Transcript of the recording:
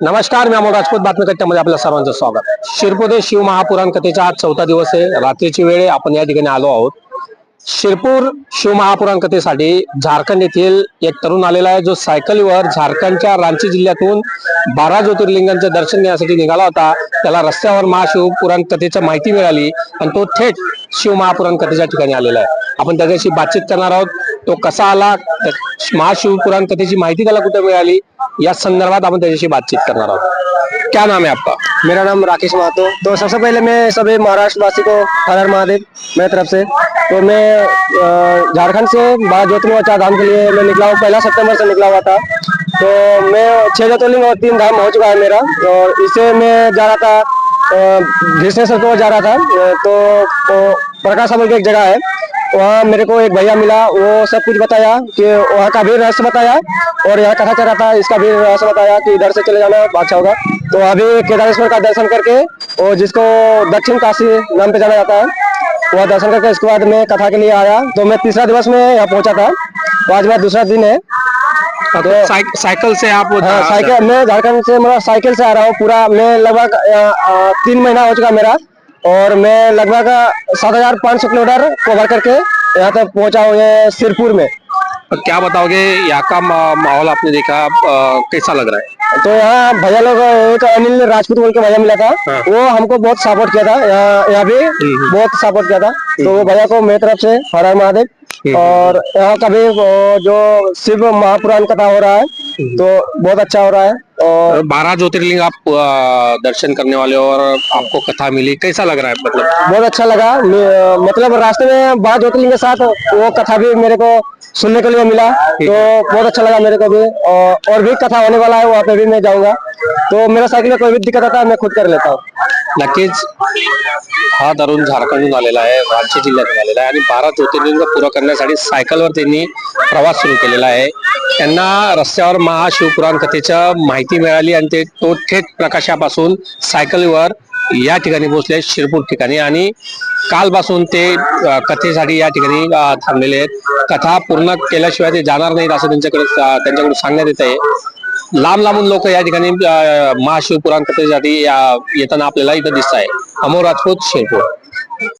नमस्कार मी अमोल राजपूत. बातमीकट्ट्यामध्ये आपल्या सर्वांचं स्वागत. शिरपूर शिव महापुराण कथेचा आज चौथा दिवस आहे. रात्रीची वेळ आपण या ठिकाणी आलो आहोत. शिरपूर शिव महापुराण कथेसाठी झारखंड येथील एक तरुण आलेला आहे. जो सायकलीवर झारखंडच्या रांची जिल्ह्यातून बारा ज्योतिर्लिंगांचं दर्शन घेण्यासाठी निघाला होता. त्याला रस्त्यावर महाशिवपुराण कथेची माहिती मिळाली आणि तो थेट शिव महापुराण कथेच्या ठिकाणी आलेला आहे. आपण त्याच्याशी बातचीत करणार आहोत. तो कसा आला? महाशिवपुराण कथेची माहिती त्याला कुठे मिळाली? या संदर्भात आपण त्याच्याशी बातचीत करणार आहोत. क्या नाम है आपका? मेरा नाम राकेश महतो तो सबसे पहले मैं सभी महाराष्ट्र वासी को हर हर महादेव मेरी तरफ़ से। तो मैं झारखंड से बारह ज्योतिर्लिंग चार धाम के लिए मैं निकला हूँ। पहला सितंबर से निकला हुआ था। तो मैं छह ज्योतिर्लिंग और तीन धाम हो चुका है मेरा। और इससे मैं जा रहा था घृष्णेश्वर को जा रहा था। तो, तो प्रकाश अमल की एक जगह है। वहाँ मेरे को एक भैया मिला वो सब कुछ बताया कि वहाँ का भी रहस्य बताया और यहाँ कथा चल रहा था इसका भी रहस्य बताया कि इधर से चले जाना अच्छा होगा। तो अभी केदारेश्वर का दर्शन करके और जिसको दक्षिण काशी नाम पे जाना जाता है वह दर्शन करके इसके बाद मैं कथा के लिए आया। तो मैं तीसरा दिवस में यहाँ पहुँचा था तो आज मेरा दूसरा दिन है। तो साइक- साइकिल से आप हाँ साइकिल मैं झारखंड से मतलब साइकिल से आ रहा हूँ पूरा। मैं लगभग तीन महीना हो चुका मेरा। और मैं लगभग सात हज़ार पाँच सौ किलोमीटर कवर करके यहाँ तक पहुँचा हूँ ये सिरपुर में। क्या बताओगे यहाँ का माहौल आपने देखा अ, कैसा लग रहा है? तो यहाँ भैया लोग एक अनिल राजपूत बोल के भैया मिला था हाँ। वो हमको बहुत सपोर्ट किया था यहाँ यहाँ भी बहुत सपोर्ट किया था। तो वो भैया को मेरी तरफ़ से हर महादेव। और यहाँ का भी जो शिव महापुराण कथा हो रहा है तो बहुत अच्छा हो रहा है और बारह ज्योतिर्लिंग आप दर्शन करने वाले और आपको कथा मिली कैसा लग रहा है मतलब? बहुत अच्छा लगा। मतलब रास्ते में बारह ज्योतिर्लिंग के साथ वो कथा भी मेरे को सुनने के लिए मिला। तो बहुत अच्छा लगा मेरे को भी। और, और भी कथा होने वाला है वहाँ पे भी मैं जाऊँगा। तो मेरा साइकिल में कोई भी दिक्कत आता है मैं खुद कर लेता हूँ। नक्कीच. हा तरुण झारखंडून आलेला आहे रांची जिल्ह्यातून आलेला आहे आणि बारा ज्योतिर्लिंग पुरं करण्यासाठी सायकलवर त्यांनी प्रवास सुरू केलेला आहे. त्यांना रस्त्यावर महाशिवपुराण कथेच्या माहिती मिळाली आणि ते तो थेट प्रकाशापासून सायकलवर या ठिकाणी पोहोचले शिरपूर ठिकाणी. आणि कालपासून ते कथेसाठी या ठिकाणी थांबलेले आहेत. कथा पूर्ण केल्याशिवाय ते जाणार नाहीत असं त्यांच्याकडे त्यांच्याकडून सांगण्यात येत आहे. लांब लांबून लोक या ठिकाणी अ, महाशिवपुराण कथेसाठी येताना आपल्याला इथं दिसत आहे अमोल राजपूत शिरपूर.